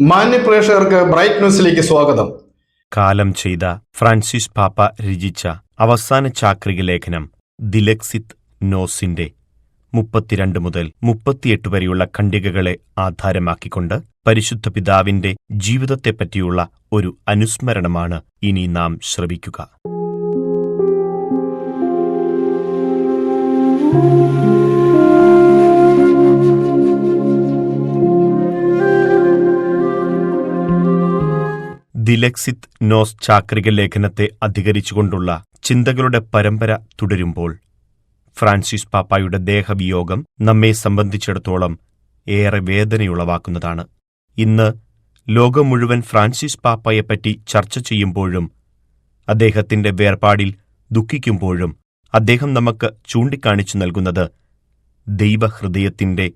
മാന്യപ്രേക്ഷകർക്ക് bright ന്യൂസിലേക്ക് സ്വാഗതം. കാലം ചെയ്ത ഫ്രാൻസിസ് പാപ്പ രചിച്ച അവസാന ചാക്രിക ലേഖനം ദിലക്സിത് നോസിന്റെ മുപ്പത്തിരണ്ട് മുതൽ മുപ്പത്തിയെട്ട് വരെയുള്ള ഖണ്ഡികകളെ ആധാരമാക്കിക്കൊണ്ട് പരിശുദ്ധ പിതാവിന്റെ ജീവിതത്തെപ്പറ്റിയുള്ള ഒരു അനുസ്മരണമാണ് ഇനി നാം ശ്രവിക്കുക. ദിലക്സിത് നോസ് ചാക്രിക ലേഖനത്തെ അധികരിച്ചുകൊണ്ടുള്ള ചിന്തകളുടെ പരമ്പര തുടരുമ്പോൾ ഫ്രാൻസിസ് പാപ്പായുടെ ദേഹവിയോഗം നമ്മെ സംബന്ധിച്ചിടത്തോളം ഏറെ വേദനയുളവാക്കുന്നതാണ്. ഇന്ന് ലോകം മുഴുവൻ ഫ്രാൻസിസ് പാപ്പായെപ്പറ്റി ചർച്ച ചെയ്യുമ്പോഴും അദ്ദേഹത്തിന്റെ വേർപാടിൽ ദുഃഖിക്കുമ്പോഴും അദ്ദേഹം നമുക്ക് ചൂണ്ടിക്കാണിച്ചു നൽകുന്നത് ദൈവഹൃദയത്തിന്റെ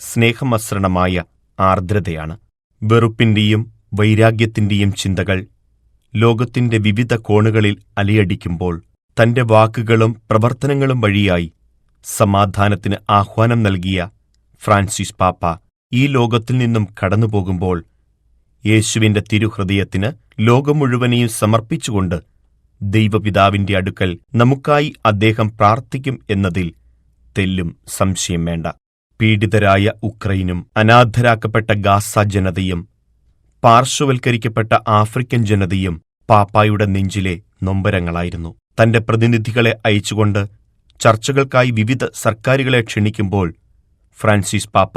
സ്നേഹമസ്രണമായ ആർദ്രതയാണ്. വെറുപ്പിന്റെയും വൈരാഗ്യത്തിന്റെയും ചിന്തകൾ ലോകത്തിന്റെ വിവിധ കോണുകളിൽ അലയടിക്കുമ്പോൾ തന്റെ വാക്കുകളും പ്രവർത്തനങ്ങളും വഴിയായി സമാധാനത്തിന് ആഹ്വാനം നൽകിയ ഫ്രാൻസിസ് പാപ്പ ഈ ലോകത്തിൽ നിന്നും കടന്നുപോകുമ്പോൾ യേശുവിന്റെ തിരുഹൃദയത്തിന് ലോകം മുഴുവനെയും സമർപ്പിച്ചുകൊണ്ട് ദൈവപിതാവിന്റെ അടുക്കൽ നമുക്കായി അദ്ദേഹം പ്രാർത്ഥിക്കും എന്നതിൽ തെല്ലും സംശയം വേണ്ട. പീഡിതരായ ഉക്രൈനും അനാഥരാക്കപ്പെട്ട ഗാസ ജനതയും പാർശ്വവൽക്കരിക്കപ്പെട്ട ആഫ്രിക്കൻ ജനതയും പാപ്പായുടെ നെഞ്ചിലെ നൊമ്പരങ്ങളായിരുന്നു. തന്റെ പ്രതിനിധികളെ അയച്ചുകൊണ്ട് ചർച്ചകൾക്കായി വിവിധ സർക്കാരുകളെ ക്ഷണിക്കുമ്പോൾ ഫ്രാൻസിസ് പാപ്പ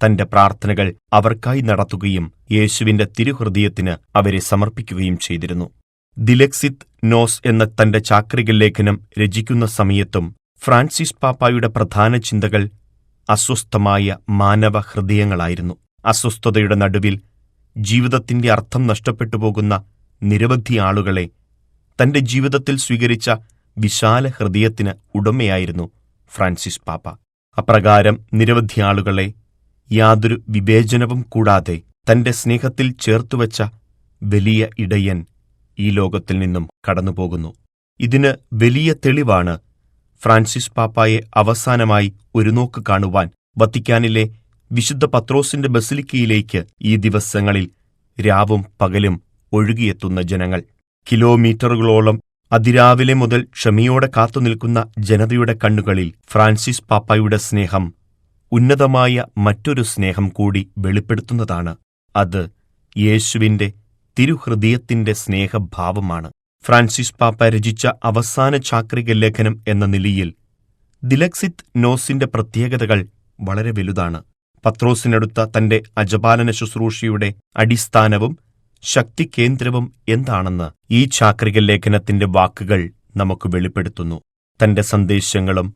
തന്റെ പ്രാർത്ഥനകൾ അവർക്കായി നടത്തുകയും യേശുവിന്റെ തിരുഹൃദയത്തിന് അവരെ സമർപ്പിക്കുകയും ചെയ്തിരുന്നു. ദിലക്സിത് നോസ് എന്ന തന്റെ ചാക്രിക ലേഖനം രചിക്കുന്ന സമയത്തും ഫ്രാൻസിസ് പാപ്പായുടെ പ്രധാന ചിന്തകൾ അസ്വസ്ഥമായ മാനവ ഹൃദയങ്ങളായിരുന്നു അസ്വസ്ഥതയുടെ നടുവിൽ ജീവിതത്തിന്റെ അർത്ഥം നഷ്ടപ്പെട്ടു പോകുന്ന നിരവധി ആളുകളെ തന്റെ ജീവിതത്തിൽ സ്വീകരിച്ച വിശാല ഹൃദയത്തിന് ഉടമയായിരുന്നു ഫ്രാൻസിസ് പാപ്പ. അപ്രകാരം നിരവധി ആളുകളെ യാതൊരു വിവേചനവും കൂടാതെ തന്റെ സ്നേഹത്തിൽ ചേർത്തുവച്ച വലിയ ഇടയൻ ഈ ലോകത്തിൽ നിന്നും കടന്നുപോകുന്നു. ഇതിന് വലിയ തെളിവാണ് ഫ്രാൻസിസ് പാപ്പായെ അവസാനമായി ഒരു നോക്ക് കാണുവാൻ വത്തിക്കാനിലെ വിശുദ്ധ പത്രോസിന്റെ ബസിലിക്കയിലേക്ക് ഈ ദിവസങ്ങളിൽ രാവും പകലും ഒഴുകിയെത്തുന്ന ജനങ്ങൾ. കിലോമീറ്ററുകളോളം അതിരാവിലെ മുതൽ ക്ഷമയോടെ കാത്തുനിൽക്കുന്ന ജനതയുടെ കണ്ണുകളിൽ ഫ്രാൻസിസ് പാപ്പയുടെ സ്നേഹം ഉന്നതമായ മറ്റൊരു സ്നേഹം കൂടി വെളിപ്പെടുത്തുന്നതാണ്. അത് യേശുവിന്റെ തിരുഹൃദയത്തിന്റെ സ്നേഹഭാവമാണ്. ഫ്രാൻസിസ് പാപ്പ രചിച്ച അവസാന ചാക്രിക ലേഖനം എന്ന നിലയിൽ ദിലക്സിത് നോസിന്റെ പ്രത്യേകതകൾ വളരെ വലുതാണ്. പത്രോസിനടുത്ത തന്റെ അജപാലന ശുശ്രൂഷയുടെ അടിസ്ഥാനവും ശക്തികേന്ദ്രവും എന്താണെന്ന് ഈ ചാക്രിക ലേഖനത്തിന്റെ വാക്കുകൾ നമുക്ക് വെളിപ്പെടുത്തുന്നു. തന്റെ സന്ദേശങ്ങളും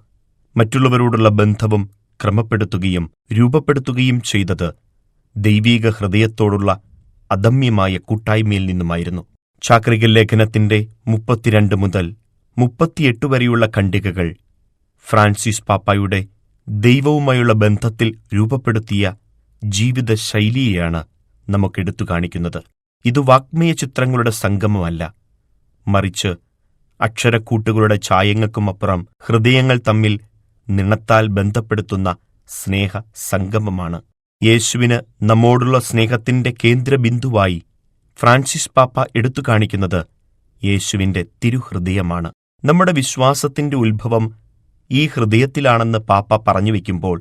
മറ്റുള്ളവരോടുള്ള ബന്ധവും ക്രമപ്പെടുത്തുകയും രൂപപ്പെടുത്തുകയും ചെയ്തത് ദൈവീക ഹൃദയത്തോടുള്ള അദമ്യമായ കൂട്ടായ്മയിൽ നിന്നുമായിരുന്നു. ചാക്രിക ലേഖനത്തിന്റെ മുപ്പത്തിരണ്ട് മുതൽ മുപ്പത്തിയെട്ട് വരെയുള്ള ഖണ്ഡികകൾ ഫ്രാൻസിസ് പാപ്പായുടെ ദൈവവുമായുള്ള ബന്ധത്തിൽ രൂപപ്പെടുത്തിയ ജീവിത ശൈലിയെയാണ് നമുക്കെടുത്തു കാണിക്കുന്നത്. ഇത് വാഗ്മയ ചിത്രങ്ങളുടെ സംഗമമല്ല. മറിച്ച് അക്ഷരക്കൂട്ടുകളുടെ ഛായങ്ങൾക്കുമപ്പുറം ഹൃദയങ്ങൾ തമ്മിൽ നിണത്താൽ ബന്ധപ്പെടുത്തുന്ന സ്നേഹ സംഗമമാണ്. യേശുവിന് നമ്മോടുള്ള സ്നേഹത്തിന്റെ കേന്ദ്രബിന്ദുവായി ഫ്രാൻസിസ് പാപ്പ എടുത്തു കാണിക്കുന്നത് യേശുവിന്റെ തിരുഹൃദയമാണ്. നമ്മുടെ വിശ്വാസത്തിന്റെ ഉത്ഭവം ഈ ഹൃദയത്തിലാണെന്ന് പാപ്പ പറഞ്ഞു വയ്ക്കുമ്പോൾ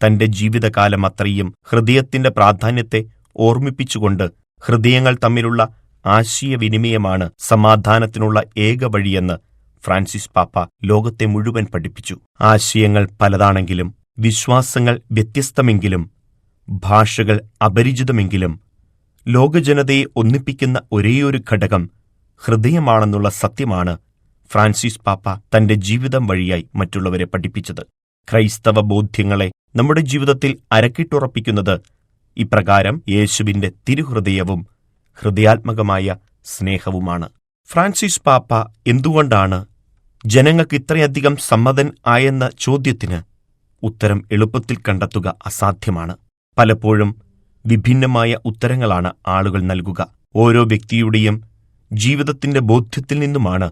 തന്റെ ജീവിതകാലം അത്രയും ഹൃദയത്തിന്റെ പ്രാധാന്യത്തെ ഓർമ്മിപ്പിച്ചുകൊണ്ട് ഹൃദയങ്ങൾ തമ്മിലുള്ള ആശയവിനിമയമാണ് സമാധാനത്തിനുള്ള ഏക വഴിയെന്ന് ഫ്രാൻസിസ് പാപ്പ ലോകത്തെ മുഴുവൻ പഠിപ്പിച്ചു. ആശയങ്ങൾ പലതാണെങ്കിലും വിശ്വാസങ്ങൾ വ്യത്യസ്തമെങ്കിലും ഭാഷകൾ അപരിചിതമെങ്കിലും ലോകജനതയെ ഒന്നിപ്പിക്കുന്ന ഒരേയൊരു ഘടകം ഹൃദയമാണെന്നുള്ള സത്യമാണ് ഫ്രാൻസിസ് പാപ്പ തന്റെ ജീവിതം വഴിയായി മറ്റുള്ളവരെ പഠിപ്പിച്ചത്. ക്രൈസ്തവ ബോധ്യങ്ങളെ നമ്മുടെ ജീവിതത്തിൽ അരക്കിട്ടുറപ്പിക്കുന്നത് ഇപ്രകാരം യേശുവിന്റെ തിരുഹൃദയവും ഹൃദയാത്മകമായ സ്നേഹവുമാണ്. ഫ്രാൻസിസ് പാപ്പ എന്തുകൊണ്ടാണ് ജനങ്ങൾക്ക് ഇത്രയധികം സമ്മതൻ ആയെന്ന ചോദ്യത്തിന് ഉത്തരം എളുപ്പത്തിൽ കണ്ടെത്തുക അസാധ്യമാണ്. പലപ്പോഴും വിഭിന്നമായ ഉത്തരങ്ങളാണ് ആളുകൾ നൽകുക. ഓരോ വ്യക്തിയുടെയും ജീവിതത്തിന്റെ ബോധ്യത്തിൽ നിന്നുമാണ്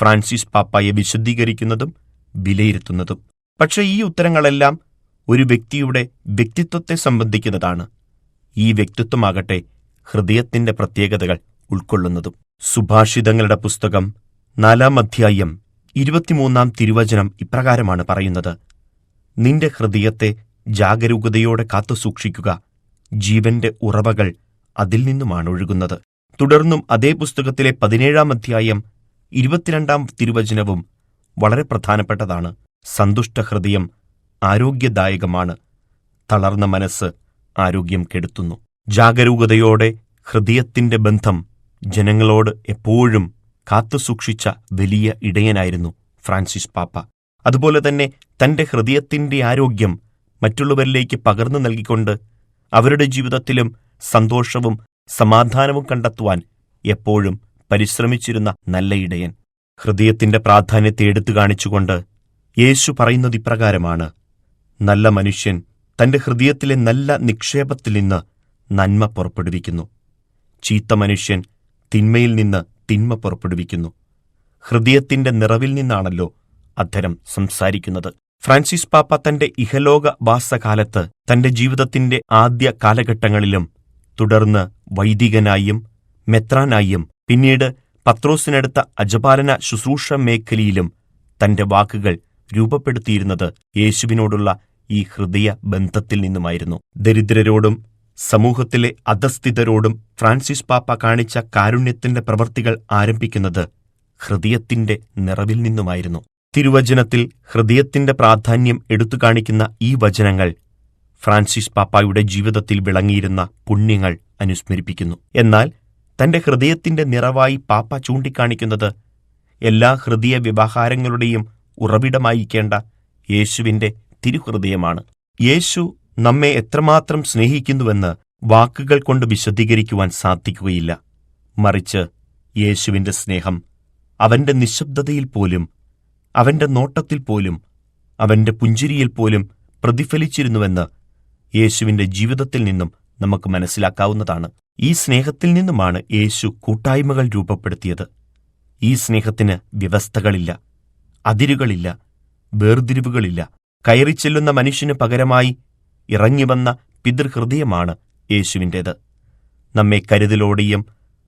ഫ്രാൻസിസ് പാപ്പായെ വിശദീകരിക്കുന്നതും വിലയിരുത്തുന്നതും. പക്ഷേ ഈ ഉത്തരങ്ങളെല്ലാം ഒരു വ്യക്തിയുടെ വ്യക്തിത്വത്തെ സംബന്ധിക്കുന്നതാണ്. ഈ വ്യക്തിത്വമാകട്ടെ ഹൃദയത്തിന്റെ പ്രത്യേകതകൾ ഉൾക്കൊള്ളുന്നതും. സുഭാഷിതങ്ങളുടെ പുസ്തകം നാലാം അധ്യായം ഇരുപത്തിമൂന്നാം തിരുവചനം ഇപ്രകാരമാണ് പറയുന്നത്. നിന്റെ ഹൃദയത്തെ ജാഗരൂകതയോടെ കാത്തുസൂക്ഷിക്കുക ജീവന്റെ ഉറവകൾ അതിൽ നിന്നുമാണ് ഒഴുകുന്നത്. തുടർന്നും അതേ പുസ്തകത്തിലെ പതിനേഴാം അധ്യായം ഇരുപത്തിരണ്ടാം തിരുവചനവും വളരെ പ്രധാനപ്പെട്ടതാണ്. സന്തുഷ്ട ഹൃദയം ആരോഗ്യദായകമാണ്. തളർന്ന മനസ്സ് ആരോഗ്യം കെടുത്തുന്നു. ജാഗരൂകതയോടെ ഹൃദയത്തിന്റെ ബന്ധം ജനങ്ങളോട് എപ്പോഴും കാത്തുസൂക്ഷിച്ച വലിയ ഇടയനായിരുന്നു ഫ്രാൻസിസ് പാപ്പ. അതുപോലെ തന്നെ തന്റെ ഹൃദയത്തിന്റെ ആരോഗ്യം മറ്റുള്ളവരിലേക്ക് പകർന്നു നൽകിക്കൊണ്ട് അവരുടെ ജീവിതത്തിലും സന്തോഷവും സമാധാനവും കണ്ടെത്തുവാൻ എപ്പോഴും പരിശ്രമിച്ചിരുന്ന നല്ല ഇടയൻ. ഹൃദയത്തിന്റെ പ്രാധാന്യത്തെ എടുത്തു കാണിച്ചുകൊണ്ട് യേശു പറയുന്നത് ഇപ്രകാരമാണ്. നല്ല മനുഷ്യൻ തന്റെ ഹൃദയത്തിലെ നല്ല നിക്ഷേപത്തിൽ നിന്ന് നന്മ പുറപ്പെടുവിക്കുന്നു. ചീത്ത മനുഷ്യൻ തിന്മയിൽ നിന്ന് തിന്മ പുറപ്പെടുവിക്കുന്നു. ഹൃദയത്തിന്റെ നിറവിൽ നിന്നാണല്ലോ അധരം സംസാരിക്കുന്നത്. ഫ്രാൻസിസ് പാപ്പ തന്റെ ഇഹലോക വാസകാലത്ത് തന്റെ ജീവിതത്തിന്റെ ആദ്യ കാലഘട്ടങ്ങളിലും തുടർന്ന് വൈദികനായും മെത്രാനായും പിന്നീട് പത്രോസിനടുത്ത അജപാലന ശുശ്രൂഷ മേഖലയിലും തന്റെ വാക്കുകൾ രൂപപ്പെടുത്തിയിരുന്നത് യേശുവിനോടുള്ള ഈ ഹൃദയ ബന്ധത്തിൽ നിന്നുമായിരുന്നു. ദരിദ്രരോടും സമൂഹത്തിലെ അധസ്ഥിതരോടും ഫ്രാൻസിസ് പാപ്പ കാണിച്ച കാരുണ്യത്തിന്റെ പ്രവൃത്തികൾ ആരംഭിക്കുന്നത് ഹൃദയത്തിന്റെ നിറവിൽ നിന്നുമായിരുന്നു. തിരുവചനത്തിൽ ഹൃദയത്തിന്റെ പ്രാധാന്യം എടുത്തു കാണിക്കുന്ന ഈ വചനങ്ങൾ ഫ്രാൻസിസ് പാപ്പായുടെ ജീവിതത്തിൽ വിളങ്ങിയിരുന്ന പുണ്യങ്ങൾ അനുസ്മരിപ്പിക്കുന്നു. എന്നാൽ തന്റെ ഹൃദയത്തിന്റെ നിറവായി പാപ്പ ചൂണ്ടിക്കാണിക്കുന്നത് എല്ലാ ഹൃദയ വ്യവഹാരങ്ങളുടെയും ഉറവിടമായിരിക്കേണ്ട യേശുവിന്റെ തിരുഹൃദയമാണ്. യേശു നമ്മെ എത്രമാത്രം സ്നേഹിക്കുന്നുവെന്ന് വാക്കുകൾ കൊണ്ട് വിശദീകരിക്കുവാൻ സാധിക്കുകയില്ല. മറിച്ച് യേശുവിന്റെ സ്നേഹം അവന്റെ നിശബ്ദതയിൽ പോലും അവന്റെ നോട്ടത്തിൽ പോലും അവന്റെ പുഞ്ചിരിയിൽ പോലും പ്രതിഫലിച്ചിരുന്നുവെന്ന് യേശുവിന്റെ ജീവിതത്തിൽ നിന്നും നമുക്ക് മനസ്സിലാക്കാവുന്നതാണ്. ഈ സ്നേഹത്തിൽ നിന്നുമാണ് യേശു കൂട്ടായ്മകൾ രൂപപ്പെടുത്തിയത്. ഈ സ്നേഹത്തിന് വ്യവസ്ഥകളില്ല അതിരുകളില്ല വേർതിരിവുകളില്ല. കയറിച്ചെല്ലുന്ന മനുഷ്യന് പകരമായി ഇറങ്ങിവന്ന പിതൃഹൃദയമാണ് യേശുവിന്റേത്. നമ്മെ കരുതലോടെയും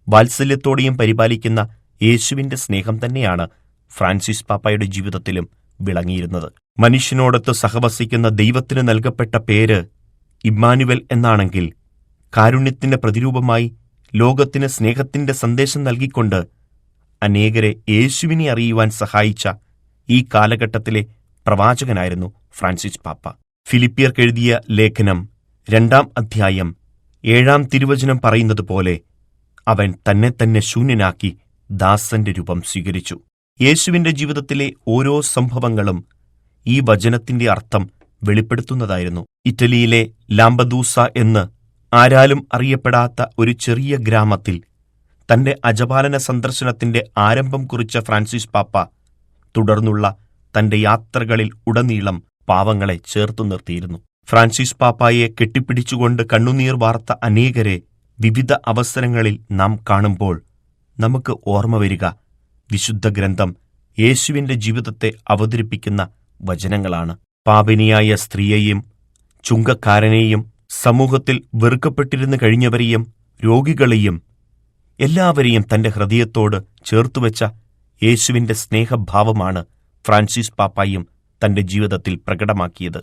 വാത്സല്യത്തോടെയും പരിപാലിക്കുന്ന യേശുവിന്റെ സ്നേഹം തന്നെയാണ് ഫ്രാൻസിസ് പാപ്പയുടെ ജീവിതത്തിലും വിളങ്ങിയിരുന്നത്. മനുഷ്യനോടൊത്ത് സഹവസിക്കുന്ന ദൈവത്തിന് നൽകപ്പെട്ട പേര് ഇമ്മാനുവൽ എന്നാണെങ്കിൽ കാരുണ്യത്തിന്റെ പ്രതിരൂപമായി ലോകത്തിന് സ്നേഹത്തിന്റെ സന്ദേശം നൽകിക്കൊണ്ട് അനേകരെ യേശുവിനെ അറിയുവാൻ സഹായിച്ച ഈ കാലഘട്ടത്തിലെ പ്രവാചകനായിരുന്നു ഫ്രാൻസിസ് പാപ്പ. ഫിലിപ്പിയർക്കെഴുതിയ ലേഖനം രണ്ടാം അധ്യായം ഏഴാം തിരുവചനം പറയുന്നത് പോലെ അവൻ തന്നെ തന്നെ ശൂന്യനാക്കി ദാസന്റെ രൂപം സ്വീകരിച്ചു. യേശുവിന്റെ ജീവിതത്തിലെ ഓരോ സംഭവങ്ങളും ഈ വചനത്തിന്റെ അർത്ഥം വെളിപ്പെടുത്തുന്നതായിരുന്നു. ഇറ്റലിയിലെ ലാംബദൂസ എന്ന് ആരാലും അറിയപ്പെടാത്ത ഒരു ചെറിയ ഗ്രാമത്തിൽ തന്റെ അജപാലന സന്ദർശനത്തിന്റെ ആരംഭം കുറിച്ച ഫ്രാൻസിസ് പാപ്പ തുടർന്നുള്ള തന്റെ യാത്രകളിൽ ഉടനീളം പാവങ്ങളെ ചേർത്തു നിർത്തിയിരുന്നു. ഫ്രാൻസിസ് പാപ്പായെ കെട്ടിപ്പിടിച്ചുകൊണ്ട് കണ്ണുനീർ വാർത്ത അനേകരെ വിവിധ അവസരങ്ങളിൽ നാം കാണുമ്പോൾ നമുക്ക് ഓർമ്മ വരിക വിശുദ്ധ ഗ്രന്ഥം യേശുവിന്റെ ജീവിതത്തെ അവതരിപ്പിക്കുന്ന വചനങ്ങളാണ്. പാപിനിയായ സ്ത്രീയെയും ചുങ്കക്കാരനെയും സമൂഹത്തിൽ വെറുക്കപ്പെട്ടിരുന്നു കഴിഞ്ഞവരെയും രോഗികളെയും എല്ലാവരെയും തന്റെ ഹൃദയത്തോട് ചേർത്തുവെച്ച യേശുവിന്റെ സ്നേഹഭാവമാണ് ഫ്രാൻസിസ് പാപ്പായും തന്റെ ജീവിതത്തിൽ പ്രകടമാക്കിയത്.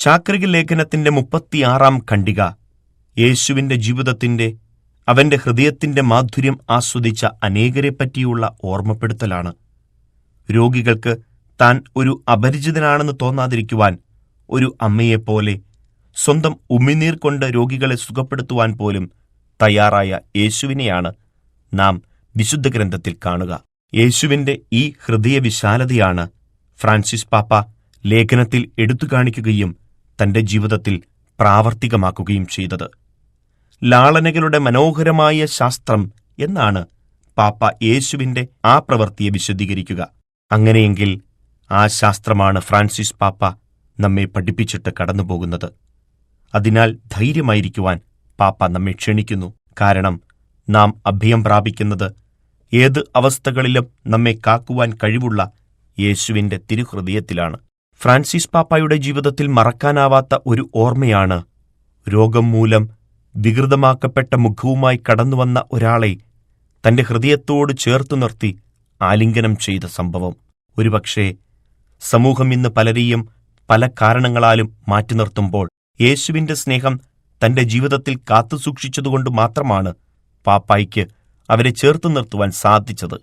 ചാക്രിക ലേഖനത്തിന്റെ മുപ്പത്തിയാറാം ഖണ്ഡിക യേശുവിന്റെ ജീവിതത്തിന്റെ അവന്റെ ഹൃദയത്തിന്റെ മാധുര്യം ആസ്വദിച്ച അനേകരെപ്പറ്റിയുള്ള ഓർമ്മപ്പെടുത്തലാണ്. രോഗികൾക്ക് താൻ ഒരു അപരിചിതനാണെന്ന് തോന്നാതിരിക്കുവാൻ ഒരു അമ്മയെപ്പോലെ സ്വന്തം ഉമിനീർ കൊണ്ട് രോഗികളെ സുഖപ്പെടുത്തുവാൻ പോലും തയ്യാറായ യേശുവിനെയാണ് നാം വിശുദ്ധ ഗ്രന്ഥത്തിൽ കാണുക. യേശുവിന്റെ ഈ ഹൃദയവിശാലതയാണ് ഫ്രാൻസിസ് പാപ്പ ലേഖനത്തിൽ എടുത്തു കാണിക്കുകയും തന്റെ ജീവിതത്തിൽ പ്രാവർത്തികമാക്കുകയും ചെയ്തത്. ലാളനകളുടെ മനോഹരമായ ശാസ്ത്രം എന്നാണ് പാപ്പ യേശുവിന്റെ ആ പ്രവൃത്തിയെ വിശദീകരിക്കുക. അങ്ങനെയെങ്കിൽ ആ ശാസ്ത്രമാണ് ഫ്രാൻസിസ് പാപ്പ നമ്മെ പഠിപ്പിച്ചിട്ട് കടന്നുപോകുന്നത്. അതിനാൽ ധൈര്യമായിരിക്കുവാൻ പാപ്പ നമ്മെ ക്ഷണിക്കുന്നു. കാരണം നാം അഭയം പ്രാപിക്കുന്നത് ഏത് അവസ്ഥകളിലും നമ്മെ കാക്കുവാൻ കഴിവുള്ള യേശുവിന്റെ തിരുഹൃദയത്തിലാണ്. ഫ്രാൻസിസ് പാപ്പായുടെ ജീവിതത്തിൽ മറക്കാനാവാത്ത ഒരു ഓർമ്മയാണ് രോഗം മൂലം വികൃതമാക്കപ്പെട്ട മുഖവുമായി കടന്നുവന്ന ഒരാളെ തന്റെ ഹൃദയത്തോട് ചേർത്തു നിർത്തി ആലിംഗനം ചെയ്ത സംഭവം. ഒരുപക്ഷേ സമൂഹം ഇന്ന് പലരെയും പല കാരണങ്ങളാലും മാറ്റി നിർത്തുമ്പോൾ യേശുവിന്റെ സ്നേഹം തന്റെ ജീവിതത്തിൽ കാത്തുസൂക്ഷിച്ചതുകൊണ്ട് മാത്രമാണ് പാപ്പായ്ക്ക് അവരെ ചേർത്തു നിർത്തുവാൻ സാധിച്ചത്.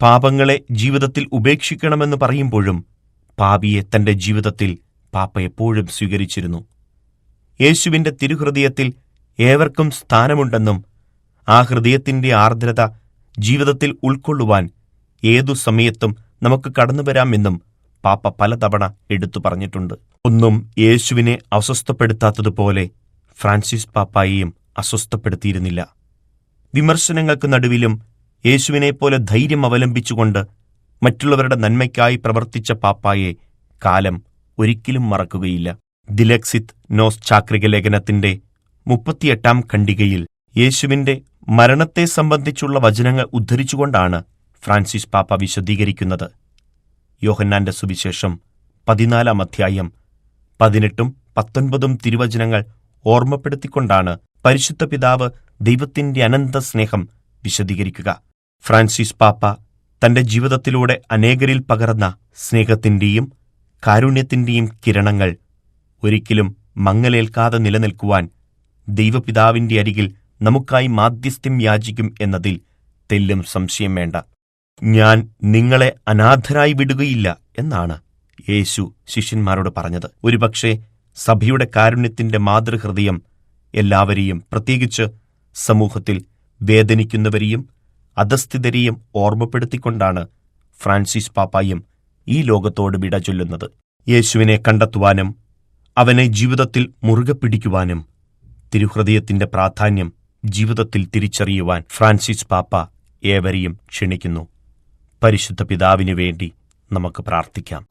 പാപങ്ങളെ ജീവിതത്തിൽ ഉപേക്ഷിക്കണമെന്ന് പറയുമ്പോഴും പാപിയെ തന്റെ ജീവിതത്തിൽ പാപ്പ എപ്പോഴും സ്വീകരിച്ചിരുന്നു. യേശുവിന്റെ തിരുഹൃദയത്തിൽ ഏവർക്കും സ്ഥാനമുണ്ടെന്നും ആ ഹൃദയത്തിന്റെ ആർദ്രത ജീവിതത്തിൽ ഉൾക്കൊള്ളുവാൻ ഏതു സമയത്തും നമുക്ക് കടന്നുവരാമെന്നും പാപ്പ പലതവണ എടുത്തു പറഞ്ഞിട്ടുണ്ട്. ഒന്നും യേശുവിനെ അസ്വസ്ഥപ്പെടുത്താത്തതുപോലെ ഫ്രാൻസിസ് പാപ്പായെയും അസ്വസ്ഥപ്പെടുത്തിയിരുന്നില്ല. വിമർശനങ്ങൾക്ക് നടുവിലും യേശുവിനെപ്പോലെ ധൈര്യം അവലംബിച്ചുകൊണ്ട് മറ്റുള്ളവരുടെ നന്മയ്ക്കായി പ്രവർത്തിച്ച പാപ്പായെ കാലം ഒരിക്കലും മറക്കുകയില്ല. ദിലക്സിത് നോസ് ചാക്രിക ലേഖനത്തിന്റെ മുപ്പത്തിയെട്ടാം ഖണ്ഡികയിൽ യേശുവിന്റെ മരണത്തെ സംബന്ധിച്ചുള്ള വചനങ്ങൾ ഉദ്ധരിച്ചുകൊണ്ടാണ് ഫ്രാൻസിസ് പാപ്പ വിശദീകരിക്കുന്നത്. യോഹന്നാന്റെ സുവിശേഷം പതിനാലാം അധ്യായം പതിനെട്ടും പത്തൊൻപതും തിരുവചനങ്ങൾ ഓർമ്മപ്പെടുത്തിക്കൊണ്ടാണ് പരിശുദ്ധ പിതാവ് ദൈവത്തിന്റെ അനന്ത സ്നേഹം വിശദീകരിക്കുക. ഫ്രാൻസിസ് പാപ്പ തന്റെ ജീവിതത്തിലൂടെ അനേകരിൽ പകർന്ന സ്നേഹത്തിന്റെയും കാരുണ്യത്തിന്റെയും കിരണങ്ങൾ ഒരിക്കലും മങ്ങലേൽക്കാതെ നിലനിൽക്കുവാൻ ദൈവപിതാവിന്റെ അരികിൽ നമുക്കായി മാധ്യസ്ഥ്യം യാചിക്കും എന്നതിൽ തെല്ലും സംശയം വേണ്ട. ഞാൻ നിങ്ങളെ അനാഥരായി വിടുകയില്ല എന്നാണ് യേശു ശിഷ്യന്മാരോട് പറഞ്ഞത്. ഒരുപക്ഷെ സഭയുടെ കാരുണ്യത്തിന്റെ മാതൃഹൃദയം എല്ലാവരെയും പ്രത്യേകിച്ച് സമൂഹത്തിൽ വേദനിക്കുന്നവരെയും അധസ്ഥിതരെയും ഓർമ്മപ്പെടുത്തിക്കൊണ്ടാണ് ഫ്രാൻസിസ് പാപ്പായും ഈ ലോകത്തോട് വിട ചൊല്ലുന്നത്. യേശുവിനെ കണ്ടെത്തുവാനും അവനെ ജീവിതത്തിൽ മുറുകെ പിടിക്കുവാനും തിരുഹൃദയത്തിന്റെ പ്രാധാന്യം ജീവിതത്തിൽ തിരിച്ചറിയുവാൻ ഫ്രാൻസിസ് പാപ്പ ഏവരെയും ക്ഷണിക്കുന്നു. പരിശുദ്ധ പിതാവിനു വേണ്ടി നമുക്ക് പ്രാർത്ഥിക്കാം.